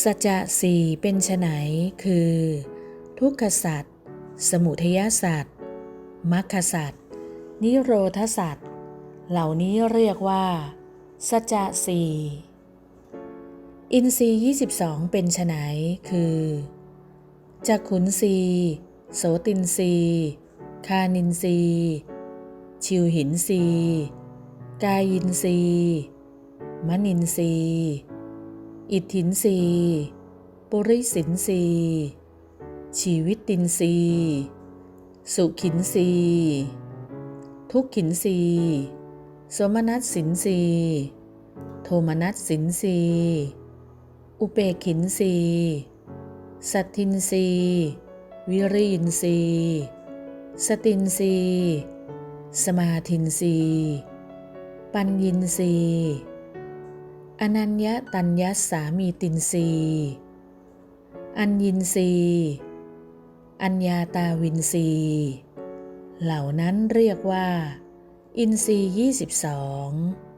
สัจจะสี่เป็นไฉนคือ ทุกขสัตว์สมุทยสัตว์มรรคสัตว์นิโรธสัตว์เหล่านี้เรียกว่าสัจจะสี่อินทรีย์ 22 เป็นไฉนคือจักขุนสีโสตินสีคานินสีชิวหินสีกายินสีมนินสี อิทธินสีปุริสินสีชีวิตตินสีสุขินสีทุกขินสีสมนัสสินสีโทมนัสสินสีอุเปกขินสีสัตทินสีวิริยินสีสตินสีสมาธินสีปัญญินสี อนัญญตัญญสามีตินซีอัญญินซีอัญญาตาวินซีเหล่านั้นเรียกว่า อินทรีย์22